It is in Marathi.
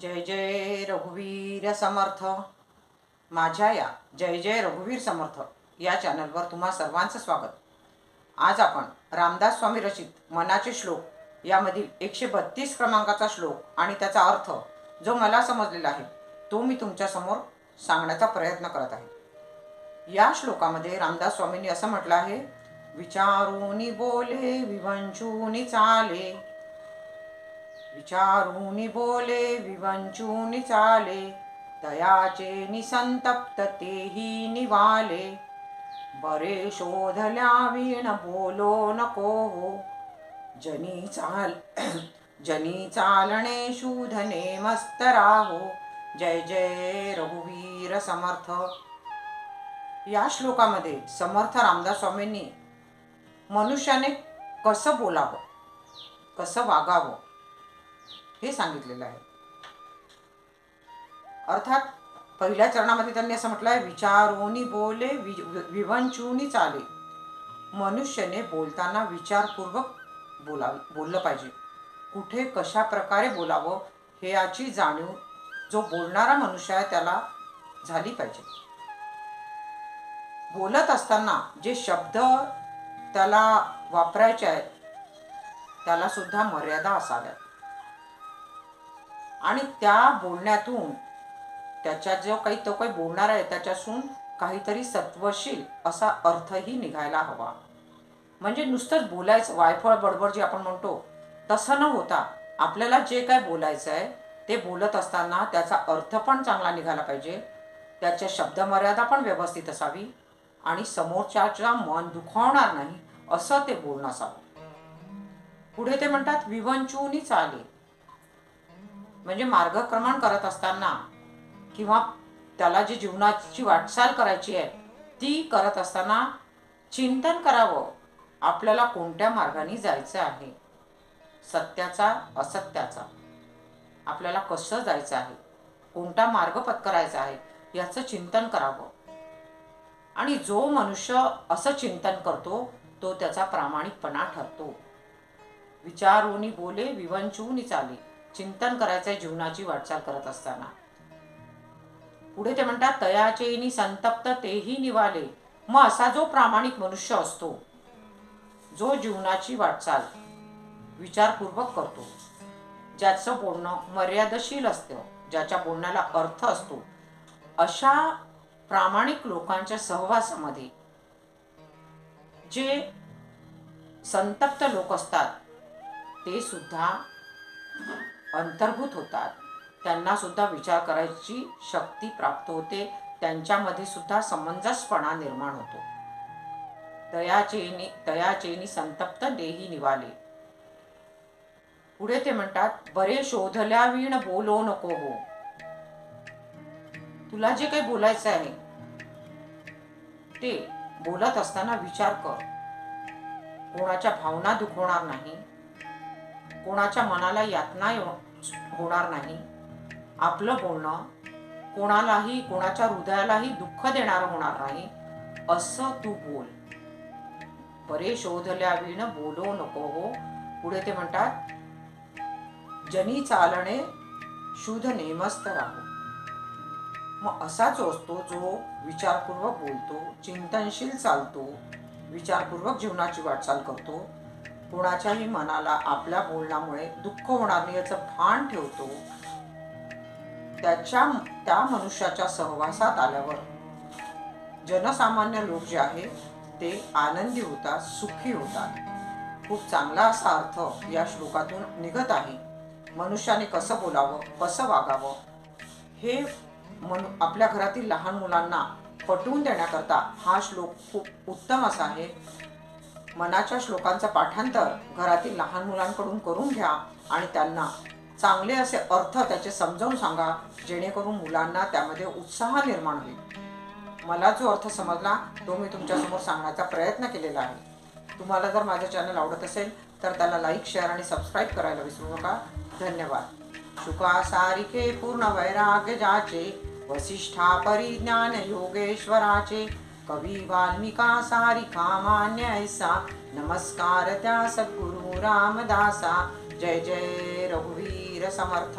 जय जय रघुवीर समर्थ. माझ्या या जय जय रघुवीर समर्थ या चॅनलवर तुम्हा सर्वांचं स्वागत. आज आपण रामदास स्वामी रचित मनाचे श्लोक यामधील एकशे बत्तीस क्रमांकाचा श्लोक आणि त्याचा अर्थ जो मला समजलेला आहे तो मी तुमच्यासमोर सांगण्याचा प्रयत्न करत आहे. या श्लोकामध्ये रामदास स्वामींनी असं म्हटलं आहे विचारूनी बोले विवंचूनी चाले विचारूनी बोले विवंचूनी चाले दयाचे निसंतप्त तेही निवाले। बरे शोधल्या वीण बोलो नको हो जनी चाल जनी चालणे शूधने मस्त राहो जय जय रघुवीर समर्थ। या श्लोकामध्ये समर्थ रामदास स्वामींनी मनुष्याने कसं बोलावं कसं वागावं हे सांगितलेलं आहे. अर्थात पहिल्या चरणामध्ये त्यांनी असं म्हटलं आहे विचारोनी बोले वि- विवंचूनी चाले. मनुष्याने बोलताना विचारपूर्वक बोला बोललं पाहिजे. कुठे कशा प्रकारे बोलावं हे याची जाणीव जो बोलणारा मनुष्य आहे त्याला झाली पाहिजे. बोलत असताना जे शब्द त्याला वापरायचे आहेत त्याला सुद्धा मर्यादा असाव्यात. आणि त्या बोलण्यातून त्याच्या जो काही तो काही बोलणार आहे त्याच्यासून काहीतरी सत्वशील असा अर्थही निघायला हवा. म्हणजे नुसतंच बोलायचं वायफळ बडबड जे आपण म्हणतो तसं न होता आपल्याला जे काय बोलायचं आहे ते बोलत असताना त्याचा अर्थ पण चांगला निघाला पाहिजे. त्याच्या शब्दमर्यादा पण व्यवस्थित असावी आणि समोरच्याच्या मन दुखावणार नाही असं ते बोलणं असावं. पुढे ते म्हणतात विवंचूनी चाले म्हणजे मार्गक्रमण करत असताना किंवा त्याला जी जीवनाची वाटचाल करायची आहे ती करत असताना चिंतन करावं. आपल्याला कोणत्या मार्गाने जायचं आहे? सत्याचा असत्याचा. आपल्याला कसं जायचं आहे? कोणता मार्ग पत्करायचा आहे? याचं चिंतन करावं. आणि जो मनुष्य असं चिंतन करतो तो त्याचा प्रामाणिकपणा ठरतो. विचारूनी बोले विवंचूनी चाले. चिंतन करायचंय जीवनाची वाटचाल करत असताना. पुढे ते म्हणतात तयाचेनी संतप्त तेही निवाले. मग असा जो प्रामाणिक मनुष्य असतो जो जीवनाची वाटचाल विचारपूर्वक करतो ज्याचं बोलणं मर्यादशील असतं ज्याच्या बोलण्याला अर्थ असतो अशा प्रामाणिक लोकांच्या सहवासामध्ये जे संतप्त लोक असतात ते सुद्धा अंतर्भूत होतात. त्यांना सुद्धा विचार करायची शक्ती प्राप्त होते. त्यांच्यामध्ये सुद्धा समंजसपणा निर्माण होतो. दयाचेनी दयाचेनी संतप्त देही निवाले. पुढे ते म्हणतात बरे शोधल्यावीण बोलो नको हो. तुला जे काही बोलायचं आहे ते बोलत असताना विचार कर. कोणाच्या भावना दुखवणार नाही. कोणाच्या मनाला यातना होणार नाही. आपलं बोलणं कोणालाही कोणाच्या हृदयालाही दुःख देणार होणार नाही. असं तू बोल. बरे शोधल्या विण बोलो नको हो. पुढे ते म्हणतात जनी चालणे शुद्ध नेमस्त राहो. मग असाच असतो जो विचारपूर्वक बोलतो चिंतनशील चालतो विचारपूर्वक जीवनाची वाटचाल करतो. कोणाच्याही मनाला आपल्या बोलण्यामुळे दुःख होणार नाही याचं भान ठेवतो. त्याच्या त्या मनुष्याच्या सहवासात आल्यावर जनसामान्य लोक जे आहे ते आनंदी होतात सुखी होतात. खूप चांगला असा अर्थ या श्लोकातून निघत आहे. मनुष्याने कसं बोलावं कसं वागावं हे मनु आपल्या घरातील लहान मुलांना पटवून देण्याकरता हा श्लोक खूप उत्तम असा आहे. मनाच्या श्लोकांचं पाठांतर घरातील लहान मुलांकडून करून घ्या आणि त्यांना चांगले असे अर्थ त्याचे समजावून सांगा जेणेकरून मुलांना त्यामध्ये उत्साह निर्माण होईल. मला जो अर्थ समजला तो मी तुमच्यासमोर सांगण्याचा प्रयत्न केलेला आहे. तुम्हाला जर माझं चॅनल आवडत असेल तर त्याला लाईक शेअर आणि सबस्क्राईब करायला विसरू नका. धन्यवाद. शुका सारिके पूर्ण वैराग्य जाचे वसिष्ठा परिज्ञान योगेश्वराचे कवी वाल्मिका सारिका मान्य ऐसा नमस्कार त्या सद्गुरु रामदासा जय जय रघुवीर समर्थ